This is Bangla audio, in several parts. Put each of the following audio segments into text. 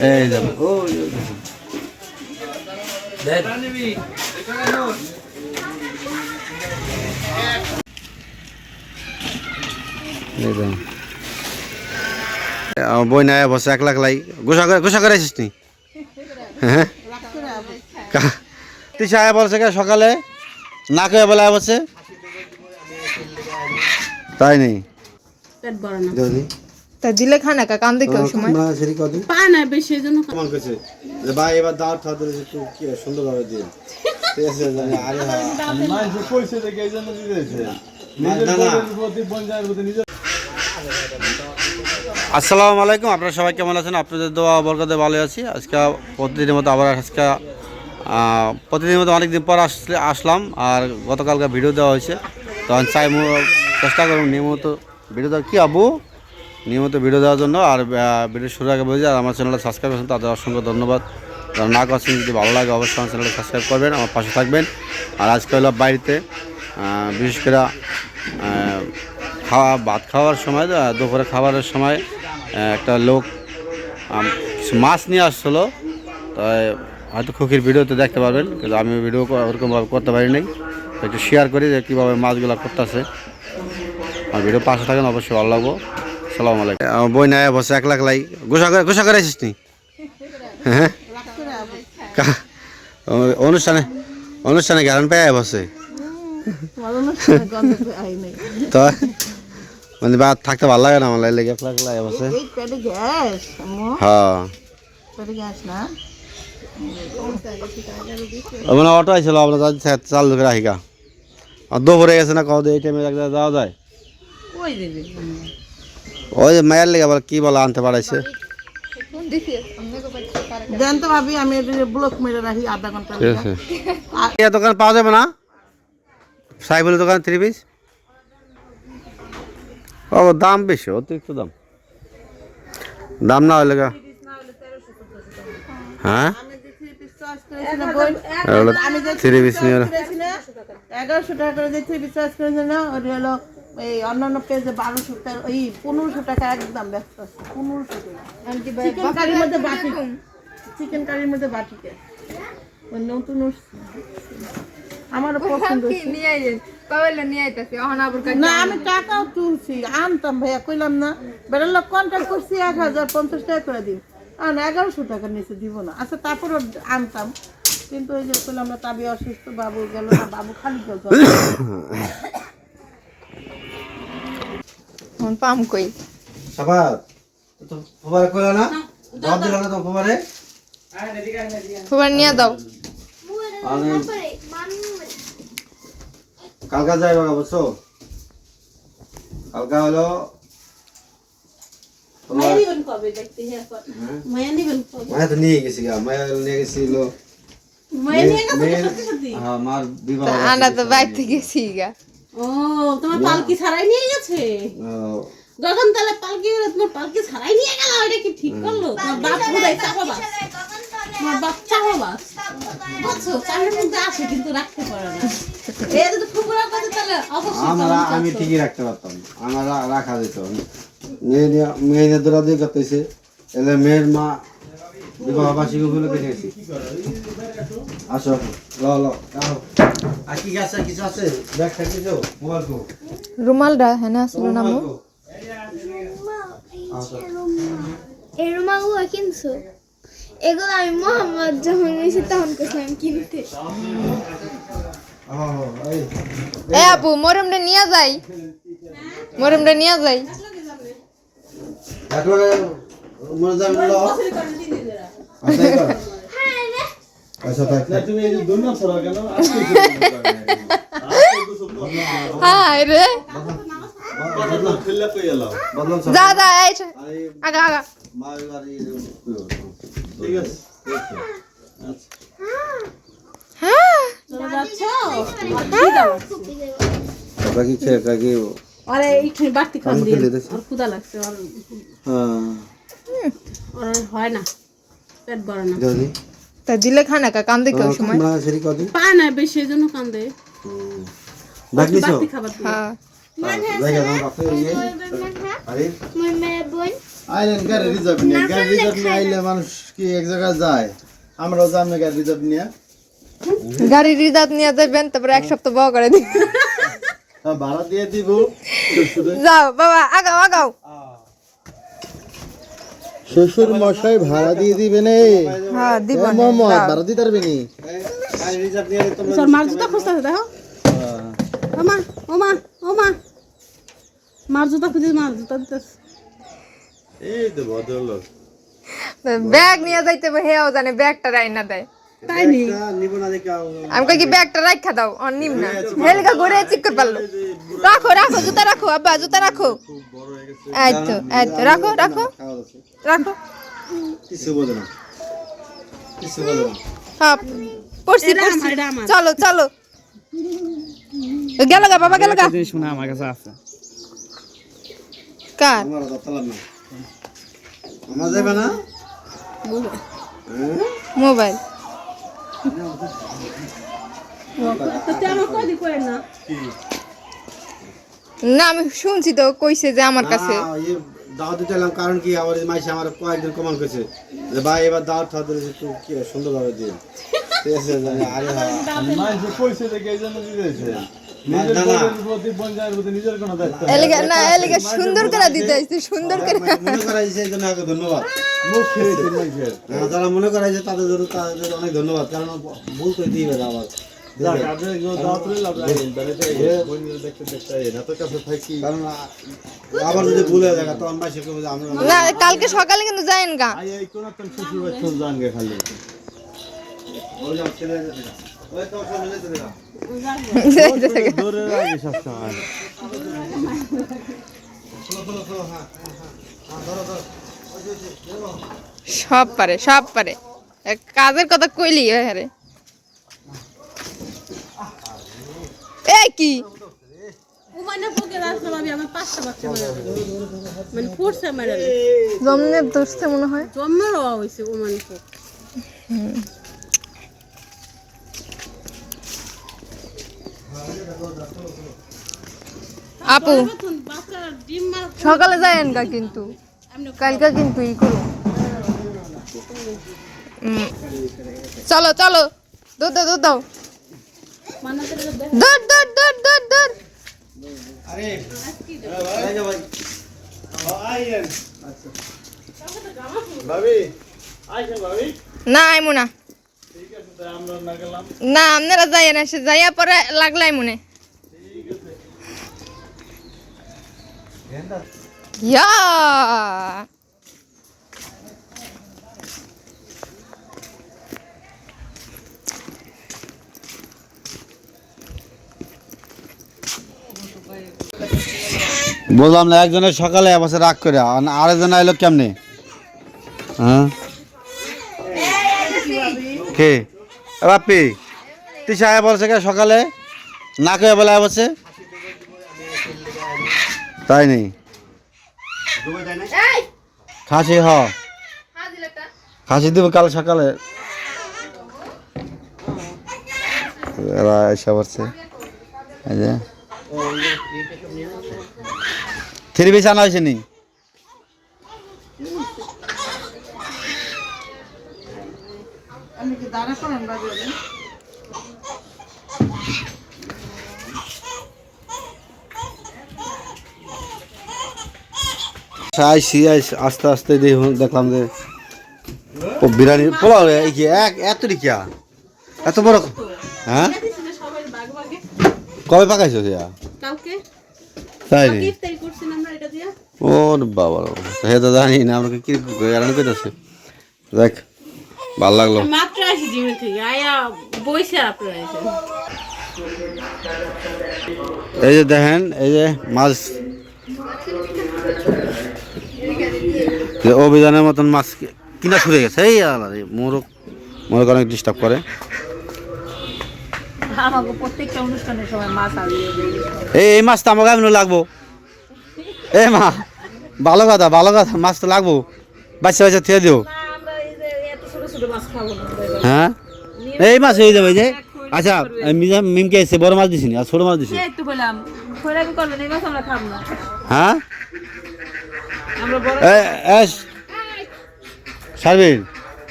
এই যাবে ও বই নাই বসে এক লাখ লাই। গোসা করে গোসা করে আসিস নি হ্যাঁ? কা- তুই সাহেব বলছে কে সকালে? না কে বলে বসে তাই নেই? না। তা দিলে খানা কা কান্দে কেউ সময়? সেরি কদিন পা না বেশি এই জন্য কেমন করছে যে ভাই এবার দিলে একটু কি সুন্দরভাবে দিন। ঠিক আছে জানি আরে হ্যাঁ মানুষ কইছে দেখে এই জন্য দিয়েছে। না, না, না। আসসালামু আলাইকুম আপনারা সবাই কেমন আছেন? আপনাদের দোয়া বরকতে ভালো আছি। আজকে প্রতিদিনের মতো আবার আজকে প্রতিদিনের মতো অনেকদিন পর আসলে আসলাম আর গতকালকে ভিডিও দেওয়া হয়েছে। তখন চাই চেষ্টা করুন নিয়মিত ভিডিও দেওয়ার। কী আবু? নিয়মিত ভিডিও দেওয়ার জন্য আর ভিডিও শুরু আগে বলছি আর আমার চ্যানেলটা সাবস্ক্রাইব করেছেন, তাদের অসংখ্য ধন্যবাদ। যারা না করছেন, যদি ভালো লাগে, অবশ্যই আমার চ্যানেলটা সাবস্ক্রাইব করবেন, আমার পাশে থাকবেন। আর আজকে হলো বাড়িতে বিশেষ করে খাওয়া, ভাত খাওয়ার সময় দুপুরে খাবারের সময় একটা লোক মাছ নিয়ে আসছিল। তাই হয়তো খুকির ভিডিওতে দেখতে পারবেন, কিন্তু আমি ভিডিও ওরকমভাবে করতে পারি নাই। একটু শেয়ার করি যে কীভাবে মাছগুলো করতেছে। আর ভিডিও পাশে থাকেন, অবশ্যই ভালো লাগবো। সালাম আলাইকুম। বই নাই বসে এক লাখ লাই। গোসা করে গোসা করে আসিস নি হ্যাঁ? অনুষ্ঠানে অনুষ্ঠানে গ্যারান পেয়ে বসে তো মানে বা থাকতে ভালো লাগে না আমার লেগে এক লাখ লাই বসে এই পেটে গ্যাস আম্মু। হ্যাঁ। পেটে গ্যাস না? ও মানে অটো আইছিল আমরা চাল ধরে আহিকা আর দুপুরে গেছে না কত এই টাইমে যাওয়া যায়। কই দিবি? ওই যে মায়ের লেগে বলে কি বলে আনতে পারাইছে? দেন তো ভাবি আমি এটা ব্লক মেরে রাখি আধা ঘণ্টা এই দোকান পাওয়া যাবে না? সাইবুলের দোকান থ্রি পিস ও দাম বেশি অতিরিক্ত দাম। দাম না হলে হ্যাঁ? থ্রি পিস নিয়ে এগারোশো টাকা করে যে থ্রি পিস চয়েস করেছে না ওটা হলো এই অন্যান্য পেজে বারোশো টাকা এই পনেরোশো টাকা একদম ব্যস্ত আছে। পনেরোশো টাকা। চিকেন কারির মধ্যে বাটি চিকেন কারির মধ্যে বাটিতে ওই নতুন। আমারও পছন্দ হয়েছে। না আমি টাকাও তুলছি। আনতাম ভাইয়া কইলাম না। বেড়ার লোক কন্ট্যাক্ট করছি এক হাজার পঞ্চাশ টাকা করে দিন। আর এগারোশো টাকার নিচে দিব না। আচ্ছা তারপরে আনতাম। কিন্তু ওই যে কইলাম না তাবি অসুস্থ বাবু গেল না বাবু খালি গেল পাম কই? সাবাত তো ফুবারে কইলা না? দাও দিলা না তো ফুবারে ফুবার নিয়ে দাও। কালকা যাই বাবা বুঝছ? কালকা হলো মায়া তো নিয়ে গেছি গা মায়া নিয়ে গেছিল মায়া নিয়ে গেছে মেয়ের- সত্যি সত্যি? হ্যাঁ মার বিবাহ আনা তো বাইরে গেছি গা। ও তোমার পালকি ছাড়াই নিয়ে গেছে? যখন তাহলে পালকি তোমার পালকি ছাড়াই নিয়ে গেল? এটা কি ঠিক করল? তোমার বাপ বোধহয় চাপাবাস। তোমার বাপ চাপাবাস। বুঝছ? চাপের মধ্যে আসে কিন্তু রাখতে পারে না। এই যদি ফুকুরা কথা তাহলে অবশ্যই আমরা আমি করতো। ঠিকই রাখতে পারতাম। আমার রাখা যেত। মেয়ে নিয়ে- মেয়ে দৌড়াদৌড়ি করতেছে। এলে মেয়ের মা উপলক্ষে নিয়েছি আসো ল ল। আর কি আছে কিছু আছে? ব্যাগ থাকছে তো মোবাইল কো রুমালটা হ্যাঁ না আসলো না মো এই রুমাগুলো কিনছো? এগুলো আমি মোহাম্মদ যখন এসে তখন করছিলাম কিনতে। এ আপু মরমটা নিয়ে যাই। মরমটা নিয়ে যাই। মনে যাবে আচ্ছা থাক থাক। তুমি এই যে দুর্নাম ছড়া কেন? আজকে হাই রে। যা যা এই আগা আগা। ঠিক আছে হ্যাঁ চলে যাচ্ছো তোমরা খেয়ে কাকি আরে এইখানে বাড়তি খান দিয়ে আর ক্ষুধা লাগছে আর হ্যাঁ। আর হয় না পেট ভরে না। তা দিলে খানা কা? কান্দে কেউ সময়? না বেশি এই জন্য কান্দে। গাড়ি রিজার্ভ নিয়ে গাড়ি রিজার্ভ নিয়ে আইলে মানুষ কি এক জায়গায় যায়? আমরাও যাম না গাড়ি রিজার্ভ নিয়ে। গাড়ি রিজার্ভ নিয়ে যাবেন তারপরে এক সপ্তাহ বহ করে দিন হ্যাঁ, ভাড়া দিয়ে দিব। যাও বাবা আগাও আগাও। শ্বশুর মশাই ভাড়া দিয়ে দিবেন হ্যাঁ দিব মোহাম্মদ ভাড়া দিতে পারবে নি? তোর মার জুতা খুঁজতে দেখো। ও মা ও মা ও মা মার জুতা খুঁজে মার জুতা দিতেছে এই তো ভদ্রলোক। ব্যাগ নিয়ে যাইতে হেয়াও হেও জানে ব্যাগটা রাইনা দেয়। তাই নি? আমি কই কি ব্যাগটা রাখা দাও? অন নিম না। হেলকা ঘুরে চিক করে পারল। রাখো রাখো জুতা রাখো আব্বা জুতা রাখো। এই তো এই তো রাখো রাখো। রাখো। কিছু বোঝে না। কিছু বোঝে না। হ্যাঁ পড়ছি পড়ছি। চলো চলো। গেল গা বাবা গেল গা। শোনা আমার কাছে আছে। কার? আমার না আমার যাবে না? মোবাইল তো তুই আমার কদি কই না না আমি শুনছি তো কইছে যে আমার কাছে। দাওয়াতে চাইলাম কারণ কি আমার মাইসে আমার কয়েকদিন কমান করেছে। যে ভাই এবার দাওয়াত খাওয়া দিলে একটু কি সুন্দরভাবে দিন ঠিক আছে আরে হ্যাঁ কইছে যে কে জন্য দিতেছে সুন্দর করে দিতে সুন্দর করে। মনে করা ধন্যবাদ। যারা মনে করা হয়েছে তাদের জন্য তাদের অনেক ধন্যবাদ কারণ ভুল তো দিই আবার কালকে সকালে কিন্তু যায়েন গা। সব পারে সব পারে। এক কাজের কথা কইলি হ্যারে এই কি? মানে জমনে দোষতে মনে হয়? জন্মের হওয়া হয়েছে উমানে পোক আপু সকালে যায়েন গা কিন্তু। কালকে কিন্তু ই উম, চলো চলো। দুধ দাও দুধ দাও। দুধ দুধ দুধ দুধ দুধ। আরে এই যে ভাই ভাবি, না আইমু না ঠিক আছে, তাই আমরা না। না আপনারা যাইয়েন, এসে যাইয়া পরে লাগলাই মনে। বললাম না একজনের সকালে এবছর রাগ করে, আর আরেকজন আইলো কেমনে? হ্যাঁ? কে? এ বাপ্পি তুই সাহেব বলছে কে সকালে? না কে বলে বলছে। তাই নেই খাসি হ। খাসি দিব কাল সকালে। এরা এসে পড়ছে থ্রি পিস আনা হয়েছে নি আপনি কি দাঁড়া করেন বাজারে আইসি আইসি আস্তে আস্তে দেখুন দেখলাম যে ও বিরিয়ানি পোলাও এই কি এক এত রিকিয়া এত বড় হ্যাঁ কবে পাকাইছো সেয়া তাই নি ও বাবা হে তো জানি না আমরা কি দেখ ভালো লাগল। মাত্র আসি জিমে থেকে আয়া বইছে আপনারা এই যে দেখেন এই যে মাছ। যে অভিযানের মতন মাছ কিনা ছুড়ে গেছে। এই আলাদা মোরগ মোরগ অনেক ডিস্টার্ব করে। এই এই মাছ তো আমাকে এমনি লাগবো। এ মা ভালো কথা ভালো কথা মাছ তো লাগবো। বাচ্চা বাচ্চা থিয়ে দিও আমরা এই যে এত ছোট ছোট মাছ খাব না হ্যাঁ? এই মাছ হয়ে যাবে যে। আচ্ছা মিম- মিমকে এসে বড় মাছ দিছিনি আর ছোট মাছ দিছি। হ্যাঁ? সারবিন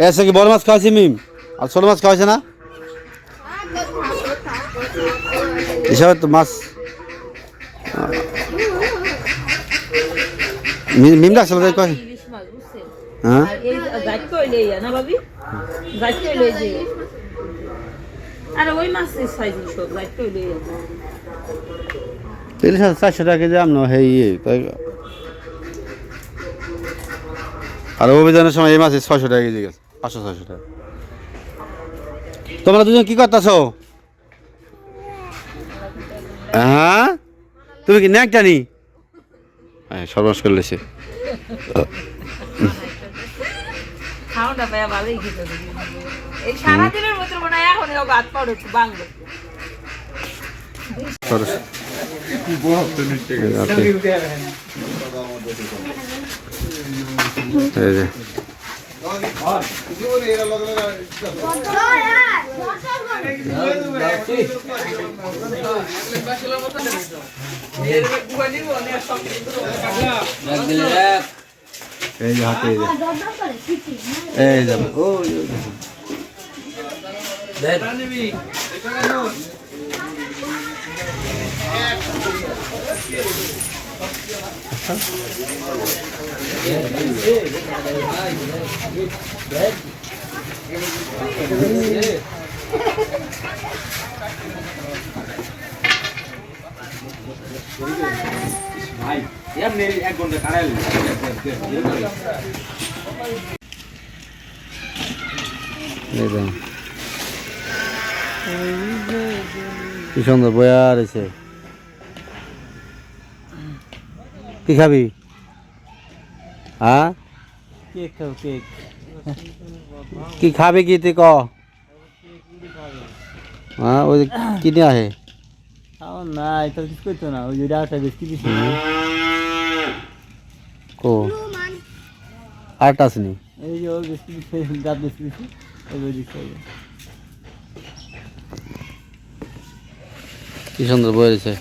এসে কি বড় মাছ খাওয়াছি মিম? আর ছোট মাছ খাওয়াছে না? এসব তো মাছ মিম ডাকছিল হ্যাঁ? গাছ কইলে যে আরে ওই মাছের সাইজ সব গাছ কইলে ইলিশ মাছ চারশো টাকা কেজি আমনো হে ইয়ে তাই আর অভিযানের সময় এই মাছে ছয়শো টাকা কেজি গেছে, পাঁচশো ছয়শো টাকা। তোমরা দুজন কি করতেছ? হ্যাঁ? তুমি কি ন্যাক জানি হ্যাঁ সর্বনাশ করে লেছে। খাওয়াটা পায়া ভালোই খেতে এই সারাদিনের মতো মনে হয় এখন ও গাছ পাড়ো একটু বাংলো। এই যে এই যে হাতে এই যে কি সুন্দর বয়া রয়েছে। কি খাবি? হ্যাঁ কি খাবে কি তুই ক? কিনে আহে। খাও না এটা কিছু করতো না ওই যে ডাটা বেশ কিছু কো আট আসনি এই যে ওর বেশ কি দিছে গাছ বেশ কি ওই যে। কি সুন্দর বয়ে রয়েছে